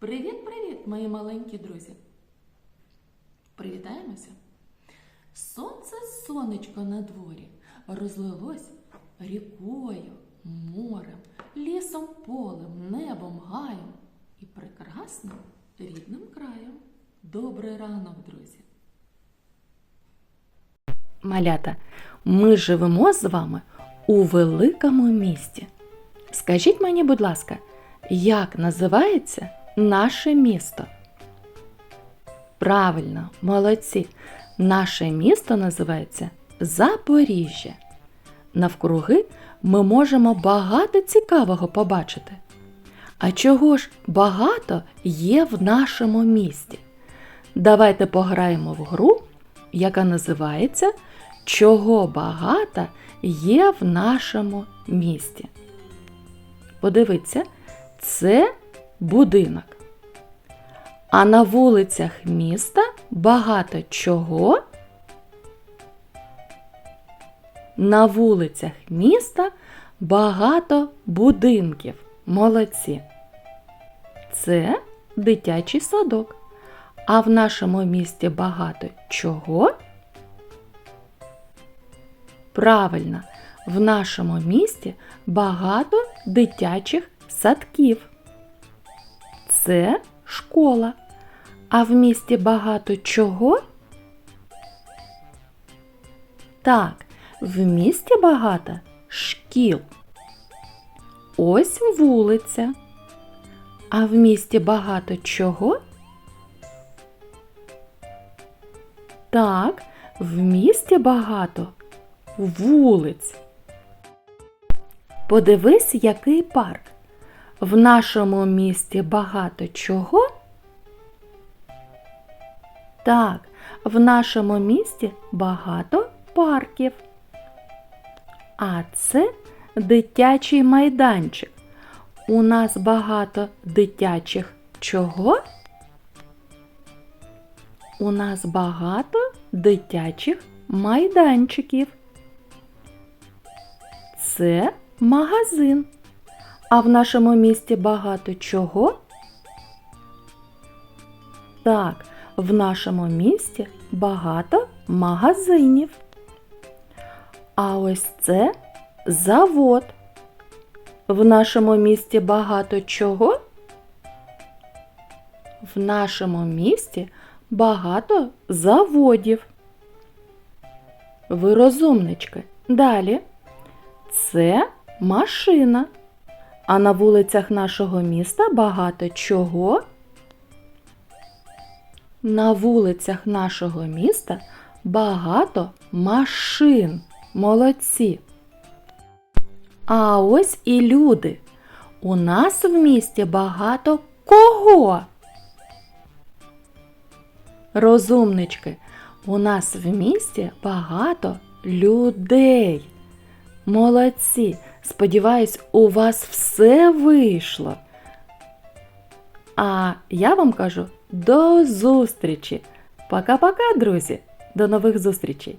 Привіт-привіт, мої маленькі друзі! Привітаємося! Сонце сонечко на дворі розлилось рікою, морем, лісом, полем, небом, гаєм і прекрасним рідним краєм. Добрий ранок, друзі! Малята, ми живемо з вами у великому місті. Скажіть мені, будь ласка, як називається наше місто? Правильно, молодці. Наше місто називається Запоріжжя. Навкруги ми можемо багато цікавого побачити. А чого ж багато є в нашому місті? Давайте пограємо в гру, яка називається Чого багато є в нашому місті. Подивіться, це будинок. А на вулицях міста багато чого. На вулицях міста багато будинків. Молодці. Це дитячий садок. А в нашому місті багато чого? Правильно, в нашому місті багато дитячих садків. Це школа. А в місті багато чого? Так, в місті багато шкіл. Ось вулиця. А в місті багато чого? Так, в місті багато вулиць. Подивись, який парк. В нашому місті багато чого? Так, в нашому місті багато парків. А це дитячий майданчик. У нас багато дитячих чого? У нас багато дитячих майданчиків. Це магазин. А в нашому місті багато чого? Так, в нашому місті багато магазинів. А ось це завод. В нашому місті багато чого? В нашому місті багато заводів. Ви розумнички. Далі. Це машина. А на вулицях нашого міста багато чого? На вулицях нашого міста багато машин. Молодці. А ось і люди. У нас в місті багато кого? Розумнички, у нас в місті багато людей. Молодці! Сподіваюсь, у вас все вийшло. А я вам кажу до зустрічі. Пока-пока, друзі! До нових зустрічей!